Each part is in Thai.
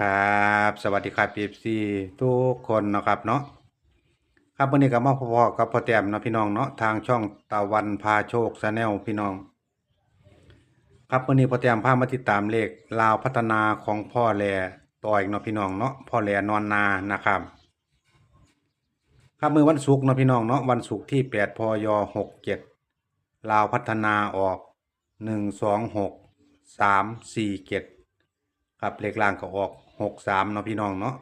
ครับ สวัสดีครับพีซีทุกคนนะครับเนาะครับวันนี้ก็มาพบกับพ่อแต้มเนาะพี่น้องเนาะทางช่องตะวันพาโชคชาแนลพี่น้อง ครับวันนี้พ่อแต้มพามาติดตามเลขลาวพัฒนาของพ่อแลต่ออีกเนาะพี่น้องเนาะพ่อแลนอนนานะครับครับมือวันศุกร์เนาะพี่น้องเนาะวันศุกร์ที่8พย67ลาวพัฒนาออก126 347ครับเลขล่างก็ออก หกสามเนาะพี่น้องเนาะ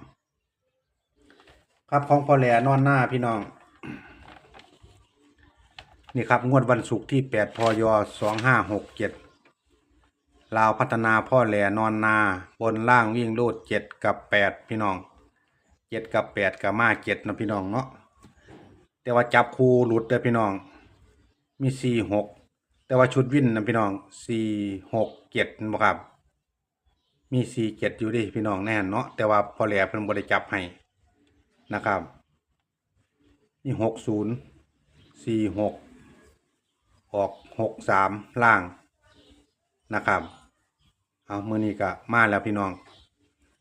ครับของพ่อแหลนอนหน้าพี่น้อง นี่ครับงวดวันศุกร์ที่แปดพยสองห้าหกเจ็ดลาวพัฒนาพ่อแหลนอนนาบนล่างวิ่งรูดเจ็ดกับแปดพี่น้องเจ็ดกับแปดกับมาเจ็ดเนาะพี่น้องเนาะแต่ว่าจับคูหลุดเด้อพี่น้อง มีสี่หกแต่ว่าชุดวิ่นนะพี่น้องสี่หกเจ็ดบ่ครับ มีสี่เจ็ดอยู่ดิพี่น้องแน่นเนาะแต่ว่าพอแหลเพิ่นบ่ได้จับให้นะครับนี่หกศูนย์สี่หกออกหกสามล่างนะครับเอามือนี้ก็มาแล้วพี่น้อง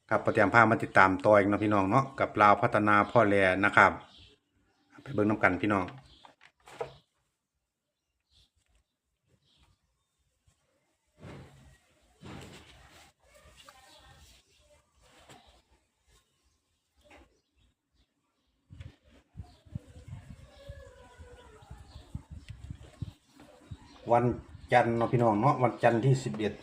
ครับประเตรียมผ้ามาติดตามต่ออีกเนาะพี่น้องเนาะกับลาวพัฒนาพ่อแหลนะครับ ไปเบิ่งน้ำกันพี่น้อง วันจันทร์เนาะพี่น้องเนาะวันจันทร์ที่สิบเอ็ด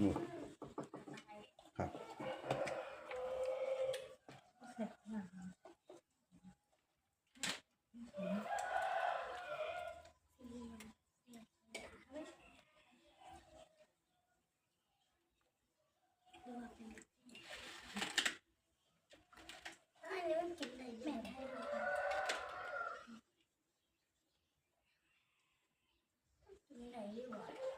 นี่ครับ อันนี้มันกินได้แม่ได้เลยกินได้อยู่อะ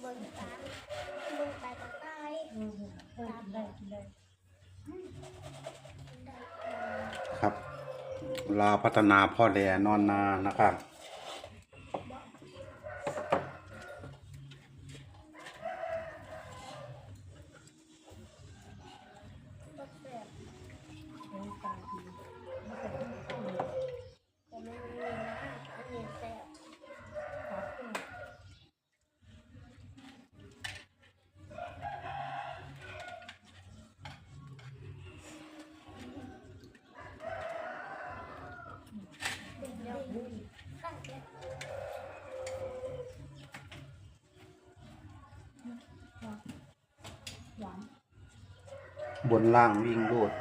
เบิ่งตาเบิ่งตาตาตายตาม ได้กินได้ครับ ลาวพัฒนาพ่อแดนอนนานะครับ ก็แซ่บแต่มันมีนะอันนี้แซ่บ บนล่างวิ่งรูด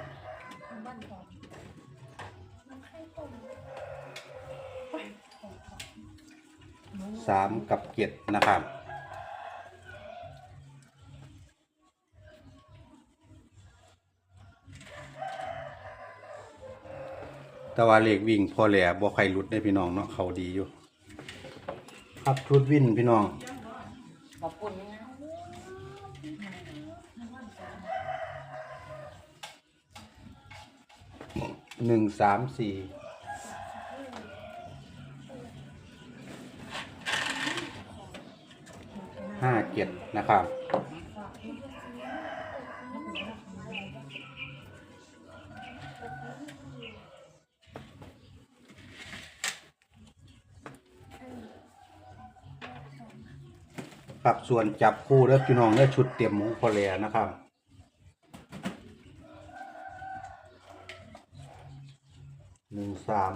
สามกับเจ็ดนะครับแต่ว่าเลขวิ่งพอแหล่บ่ใครหลุดได้พี่น้องเนาะเขาดีอยู่ ครับชุดวิ่นพี่น้องขอบคุณ หนึ่งสามสี่ห้าเจ็ดนะครับ ครับส่วนจับคู่แล้วพี่น้องได้ชุดเตรียมหมูพอแลนะครับ หนึ่ง สาม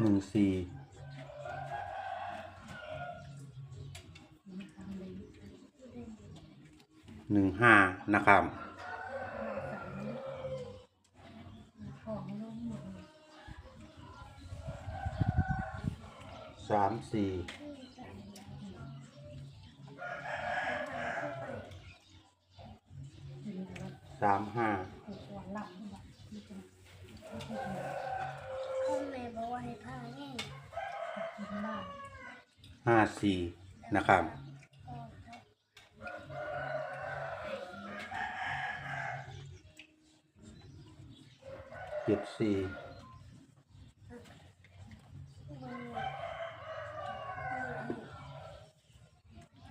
หนึ่งสี่หหนึ่งห้านะครับสามสี่ สามห้าพ่อแม่บอกว่าให้พาแง่ห้าสี่นะครับเจ็ดสี่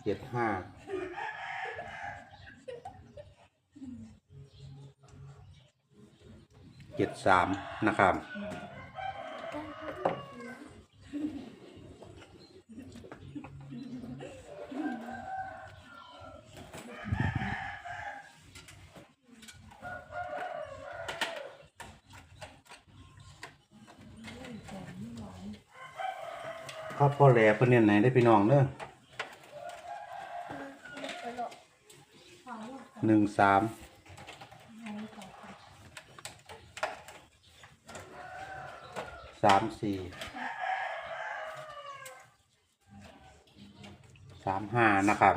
เจ็ดห้า เจ็ดสามนะครับ ครับพ่อแหล่เพิ่นเน้นไหนได้พี่น้องเด้อหนึ่งสาม สามสี่สามห้านะครับ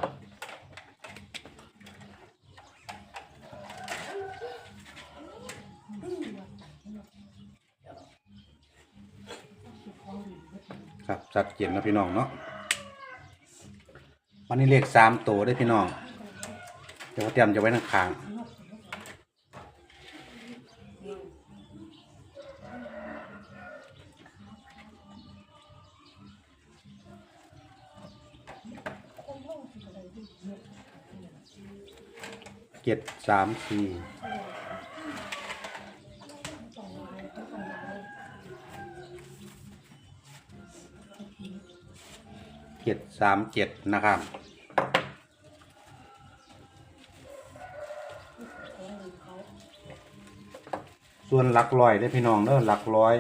ครับสัดเจนนะพี่น้องเนาะวันนี้เลขสามตัวได้พี่น้องเดี๋ยวเตรียมจะไว้ทางข้ เจ็ดสามสี่เจ็ดสามเจ็ดนะครับส่วนหลักร้อยได้พี่น้องเด้อหลักร้อย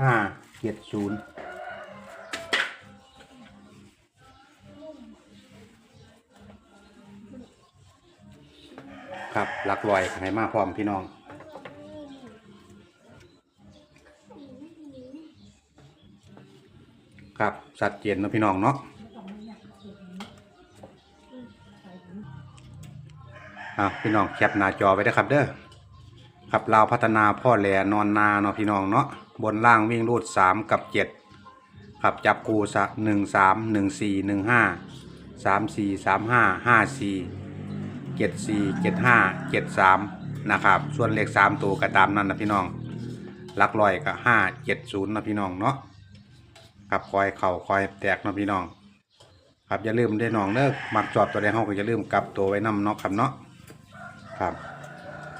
ห้าเจ็ดศูนย์ ลักร้อยให้มาพร้อมพี่น้องครับสัดเจนนาะพี่น้องเนาะอะพี่น้องแคปหน้าจอไว้ได้ครับเด้อครับเราวพัฒนาพ่อแหลนอนนาเนาะพี่น้องเนาะบนล่างวิ่งรูดสามกับเจ็ดครับจับกูสะหนึ่งสามหนึ่งสี่หนึ่งห้าสามสี่สามห้าห้าสี่ เจ็ดสี่เจ็ดห้าเจ็ดสามนะครับ ส่วนเลขสามตัวก็ตามนั้นนะพี่น้องลักลอยก็ห้าเจ็ดศูนย์นะพี่น้องเนาะครับคอยเข่าคอยแตกนะพี่น้อง ครับอย่าลืมได้น้องเด้อมักจอบตัวใดเฮาก็อย่าลืมกลับตัวไว้นํเนาะครับเนาะครับ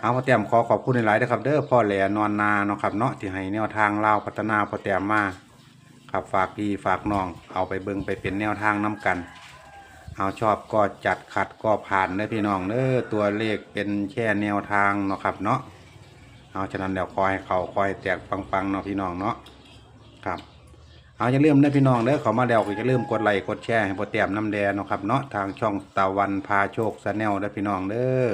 เอาพอแต้มขอขอบคุณหลายๆนะครับเด้อพ่อแหลนอนนาเนาะครับเนาะที่ให้แนวทางเล่าพัฒนาพอแต้มมาครับฝากพี่ฝากน้องเอาไปเบิ่งไปเป็นแนวทางน้กัน เอาชอบก็จัดขัดก็ผ่านเด้พี่น้องเด้อตัวเลขเป็นแค่แนวทางเนาะครับเนาะเอาฉะนั้นเดี๋ยวคอยเขาคอยแตกปังๆเนาะพี่น้องเนาะครับ เอาอย่าลืมนะพี่น้องเด้อเขามาแล้วก็อย่าลืมกดไลค์กดแชร์ให้พอแต้มน้ำแดงเนาะครับเนาะทางช่องตะวันพาโชคชาแนลเด้พี่น้องเด้อ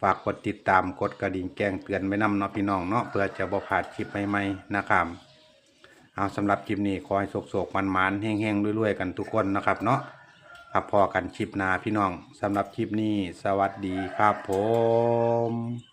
ฝากกดติดตามกดกระดิ่งแจ้งเตือนไว้นำเนาะพี่น้องเนาะเพื่อจะบ่พลาดคลิปใหม่ๆนะครับเอาสำหรับคลิปนี้ขอให้โศกๆมันๆแห้งๆรวยๆกันทุกคนนะครับเนาะ ครับพอกันคลิปหน้าพี่น้องสำหรับคลิปนี้ สวัสดีครับผม